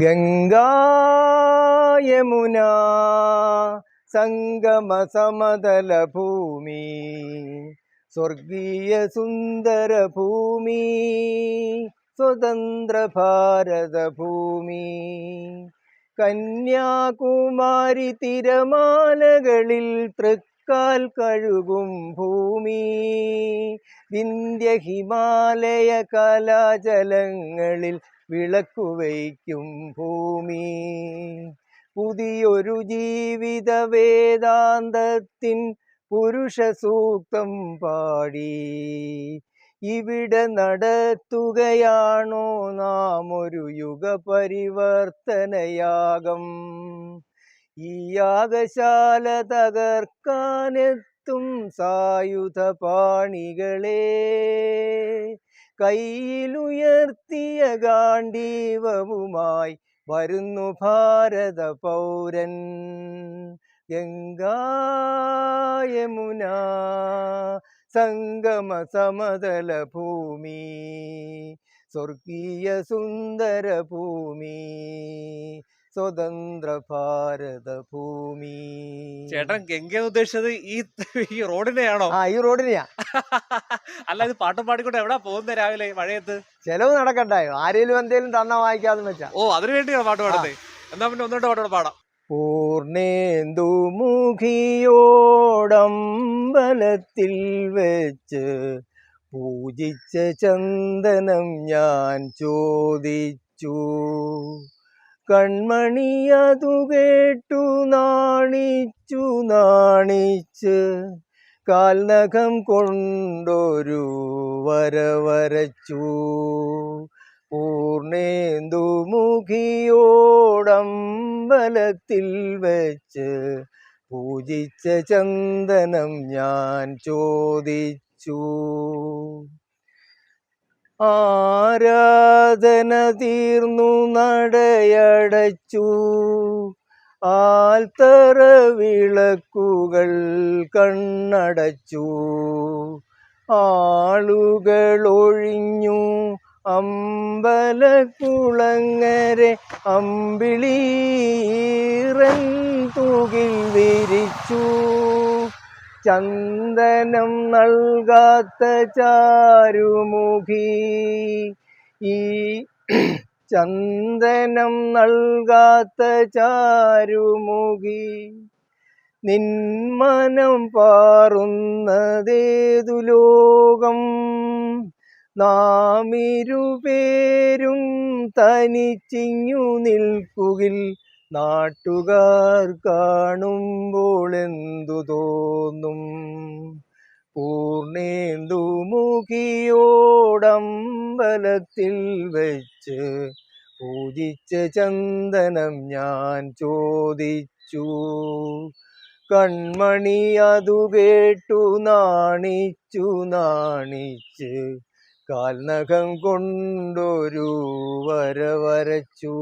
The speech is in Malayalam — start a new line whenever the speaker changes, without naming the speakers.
ഗംഗാ യമുന സംഗമ സമതല ഭൂമി സ്വർഗീയ സുന്ദര ഭൂമി സ്വതന്ത്ര ഭാരത ഭൂമി. കന്യാകുമാരി തിരമാലകളിൽ തൃക്കാൽ കഴുകും ഭൂമി. വിന്ധ്യ ഹിമാലയ കലാജലങ്ങളിൽ വിളക്കുവയ്ക്കും ഭൂമി. പുതിയൊരു ജീവിത വേദാന്തത്തിൻ പുരുഷ സൂക്തം പാടി. ഇവിടെ നടത്തുകയാണോ നാം ഒരു യുഗ പരിവർത്തനയാഗം ഈ യാഗശാല തകർക്കാനെത്തും സായുധ പാണികളെ. കയ്യിലുയർത്തിയ ഗാണ്ഡീവവുമായി വരുന്നു ഭാരത പൗരൻ. ഗംഗായമുന സംഗമ സമതല ഭൂമി സ്വർഗീയ സുന്ദര ഭൂമി. സ്വതന്ത്ര ഭാരത ഭൂമി
ചേട്ടൻ ഗംഗ ഉദ്ദേശിച്ചത് ഈ ഈ റോഡിനെയാണോ?
ആ ഈ റോഡിനെയാ.
അല്ല ഇത് പാട്ടും പാടിക്കൊണ്ട് എവിടാ പോകുന്നത് രാവിലെ മഴയത്ത്?
ചെലവ് നടക്കണ്ടായോ ആരേലും എന്തേലും തന്ന വായിക്കാതെ വെച്ചാ.
ഓ അതിനു വേണ്ടിയാണ് പാട്ട് പാടുന്നത് എന്നാ പിന്നെ ഒന്നുകൊണ്ട് പാട്ടോടെ പാടാം.
പൂർണേന്ദു മുഖിയോടമ്പലത്തിൽ വെച്ച് പൂജിച്ച ചന്ദനം ഞാൻ ചോദിച്ചു. കൺമണി അതു കേട്ടു നാണിച്ചു നാണിച്ച് കാൽനഖം കൊണ്ടൊരു വരവരച്ചു പൂർണേന്ദു പൂർണേന്ദു മുഖിയോടമ്പലത്തിൽ വെച്ച് പൂജിച്ച ചന്ദനം ഞാൻ ചോദിച്ചു. ആരാധന തീർന്നു നടയടച്ചു. ആൽത്തറ വിളക്കുകൾ കണ്ണടച്ചു. ആളുകൾ ഒഴിഞ്ഞു അമ്പലക്കുളങ്ങരെ അമ്പിളീറൻ തുകിൽ വിരിച്ചു. ചന്ദനം നൽകാത്ത ചാരുമുഖി. ഈ ചന്ദനം നൽകാത്ത ചാരുമുഖി നിന്മനം പാറുന്നതേതു ലോകം? നാമിരുപേരും തനിച്ചിഞ്ഞു നിൽക്കുകിൽ നാട്ടുകാർ കാണുമ്പോൾ എന്തു തോന്നും? പൂർണേന്ദു മുഖിയോടമ്പലത്തിൽ വെച്ച് പൂജിച്ച ചന്ദനം ഞാൻ ചോദിച്ചു. കൺമണി അതു കേട്ടു നാണിച്ചു നാണിച്ച് കാൽനഖം കൊണ്ടൊരു വര വരച്ചു.